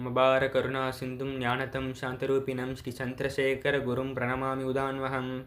மபார கருணா சிந்தும் ஞானதம் சாந்தரூபிணம் ஸ்ரீ சந்திரசேகர குரும் பிரணமாமி உதான்வகம்.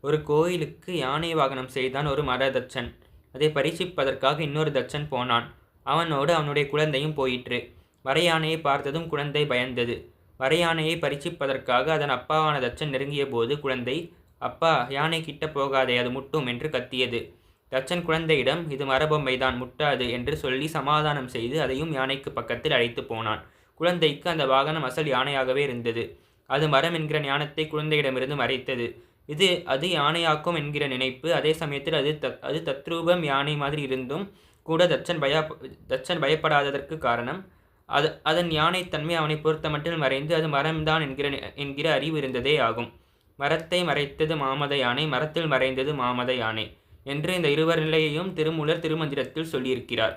ஒரு கோயிலுக்கு யானை வாகனம் செய்தான் ஒரு மத தச்சன். அதை பரீட்சிப்பதற்காக இன்னொரு தச்சன் போனான். அவனோடு அவனுடைய குழந்தையும் போயிற்று. வரையானையை பார்த்ததும் குழந்தை பயந்தது. வரையானையை பரீட்சிப்பதற்காக அதன் அப்பாவான தச்சன் நெருங்கிய போது குழந்தை அப்பா யானை கிட்ட போகாதே அது முட்டும் என்று கத்தியது. தச்சன் குழந்தையிடம் இது மரபொம்மைதான் முட்டாது என்று சொல்லி சமாதானம் செய்து அதையும் யானைக்கு பக்கத்தில் அழைத்து போனான். குழந்தைக்கு அந்த வாகனம் அசல் யானையாகவே இருந்தது. அது மரம் என்கிற ஞானத்தை குழந்தையிடமிருந்து மறைத்தது. இது அது யானையாக்கும் என்கிற நினைப்பு அதே சமயத்தில் அது தத் அது தத்ரூபம் யானை மாதிரி இருந்தும் கூட தச்சன் பய தச்சன் பயப்படாததற்கு காரணம் அது அதன் யானை தன்மை அவனை பொறுத்த மட்டும் மறைந்து அது மரம்தான் என்கிற என்கிற அறிவு இருந்ததே ஆகும். மரத்தை மறைத்தது மாமத யானை மரத்தில் மறைந்தது மாமத யானை. என்று இந்த இருவர் நிலையையும் திருமூலர் திருமந்திரத்தில் சொல்லியிருக்கிறார்.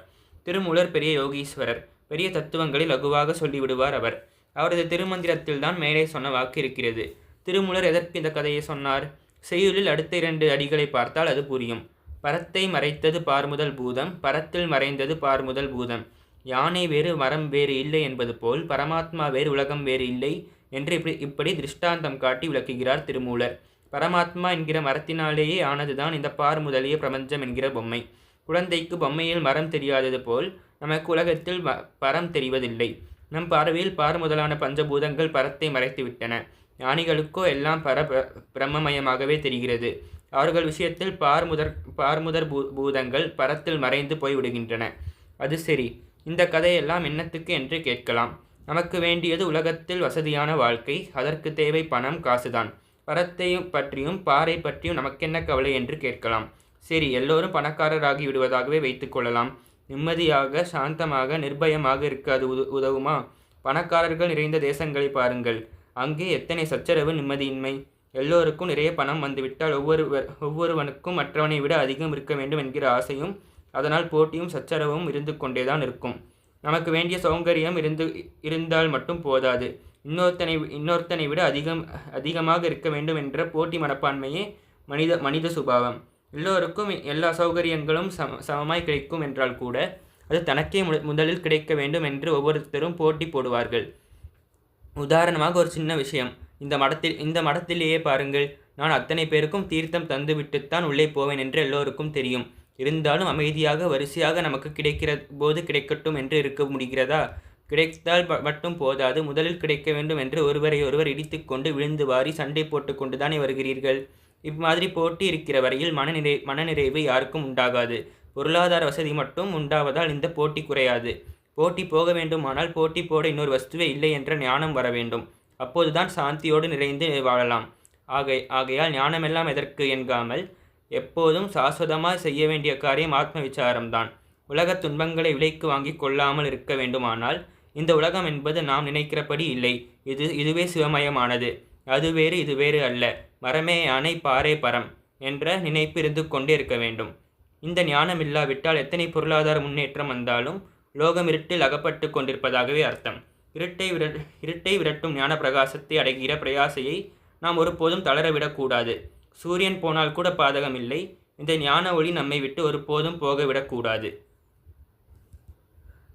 திருமூலர் பெரிய யோகீஸ்வரர் பெரிய தத்துவங்களை லகுவாக சொல்லிவிடுவார் அவர். அவரது திருமந்திரத்தில் தான் மேலே சொன்ன வாக்கு இருக்கிறது. திருமூலர் எதற்கு இந்த கதையை சொன்னார்? செய்யுளில் அடுத்த இரண்டு அடிகளை பார்த்தால் அது புரியும். பரத்தை மறைத்தது பார்முதல் பூதம் பரத்தில் மறைந்தது பார்முதல் பூதம். யானை வேறு மரம் வேறு இல்லை என்பது போல் பரமாத்மா வேறு உலகம் வேறு இல்லை என்று இப்படி இப்படி திருஷ்டாந்தம் காட்டி விளக்குகிறார் திருமூலர். பரமாத்மா என்கிற மரத்தினாலேயே ஆனதுதான் இந்த பார் முதலிய பிரபஞ்சம் என்கிற பொம்மை. குழந்தைக்கு பொம்மையில் மரம் தெரியாதது போல் நமக்கு உலகத்தில் பரம் தெரிவதில்லை. நம் பார்வையில் பார் முதலான பஞ்சபூதங்கள் பரத்தை மறைத்துவிட்டன. ஞானிகளுக்கோ எல்லாம் பர பிரம்மமயமாகவே தெரிகிறது. அவர்கள் விஷயத்தில் பார்முதற் பார்முதற் பூ பூதங்கள் பரத்தில் மறைந்து போய்விடுகின்றன. அது சரி. இந்த கதையெல்லாம் என்னத்துக்கு என்று கேட்கலாம். நமக்கு வேண்டியது உலகத்தில் வசதியான வாழ்க்கை. அதற்கு தேவை பணம் காசுதான். பரத்தையும் பற்றியும் பாறை பற்றியும் நமக்கென்ன கவலை என்று கேட்கலாம். சரி எல்லோரும் பணக்காரராகி விடுவதாகவே வைத்துக்கொள்ளலாம் நிம்மதியாக சாந்தமாக நிர்பயமாக இருக்காது உது உதவுமா? பணக்காரர்கள் நிறைந்த தேசங்களை பாருங்கள். அங்கே எத்தனை சச்சரவு நிம்மதியின்மை. எல்லோருக்கும் நிறைய பணம் வந்துவிட்டால் ஒவ்வொரு ஒவ்வொருவனுக்கும் மற்றவனை விட அதிகம் இருக்க வேண்டும் என்கிற ஆசையும் அதனால் போட்டியும் சச்சரவும் இருந்து கொண்டேதான் இருக்கும். நமக்கு வேண்டிய சௌகரியம் இருந்து இருந்தால் மட்டும் போதாது. இன்னொருத்தனை இன்னொருத்தனை விட அதிகம் அதிகமாக இருக்க வேண்டும் என்ற போட்டி மனப்பான்மையே மனித மனித சுபாவம். எல்லோருக்கும் எல்லா சௌகரியங்களும் சம சமமாய் கிடைக்கும் என்றால் கூட அது தனக்கே முதலில் கிடைக்க வேண்டும் என்று ஒவ்வொருத்தரும் போட்டி போடுவார்கள். உதாரணமாக ஒரு சின்ன விஷயம். இந்த மடத்தில் இந்த மடத்திலேயே பாருங்கள். நான் அத்தனை பேருக்கும் தீர்த்தம் தந்துவிட்டுத்தான் உள்ளே போவேன் என்று எல்லோருக்கும் தெரியும். இருந்தாலும் அமைதியாக வரிசையாக நமக்கு கிடைக்கிற போது கிடைக்கட்டும் என்று இருக்க முடிகிறதா? கிடைத்தால் மட்டும் போதாது. முதலில் கிடைக்க வேண்டும் என்று ஒருவரை ஒருவர் இடித்து கொண்டு விழுந்து வாரி சண்டை போட்டு தானே வருகிறீர்கள்? இம்மாதிரி போட்டி இருக்கிற வரையில் மனநிறை மனநிறைவு யாருக்கும் உண்டாகாது. பொருளாதார வசதி மட்டும் உண்டாவதால் இந்த போட்டி குறையாது. போட்டி போக வேண்டுமானால் போட்டி போட இன்னொரு வஸ்துவே இல்லை என்ற ஞானம் வர வேண்டும். அப்போதுதான் சாந்தியோடு நிறைந்து வாழலாம். ஆகை ஆகையால் ஞானமெல்லாம் எதற்கு என்காமல் எப்போதும் சாஸ்வதமாக செய்ய வேண்டிய காரியம் ஆத்ம விசாரம்தான். உலகத் துன்பங்களை விலைக்கு வாங்கி கொள்ளாமல் இருக்க வேண்டுமானால் இந்த உலகம் என்பது நாம் நினைக்கிறபடி இல்லை. இது இதுவே சிவமயமானது. அது வேறு இது வேறு அல்ல. மரமே யானை பாறை பரம் என்ற நினைப்பு இருந்து கொண்டே இருக்க வேண்டும். இந்த ஞானம் இல்லாவிட்டால் எத்தனை பொருளாதார முன்னேற்றம் வந்தாலும் லோகம் இருட்டில் அகப்பட்டு கொண்டிருப்பதாகவே அர்த்தம். இருட்டை விர இருட்டை விரட்டும் ஞான பிரகாசத்தை அடைகிற பிரயாசையை நாம் ஒருபோதும் தளரவிடக்கூடாது சூரியன் போனால் கூட பாதகம் இல்லை இந்த ஞான ஒளி நம்மை விட்டு ஒருபோதும் போக விடக்கூடாது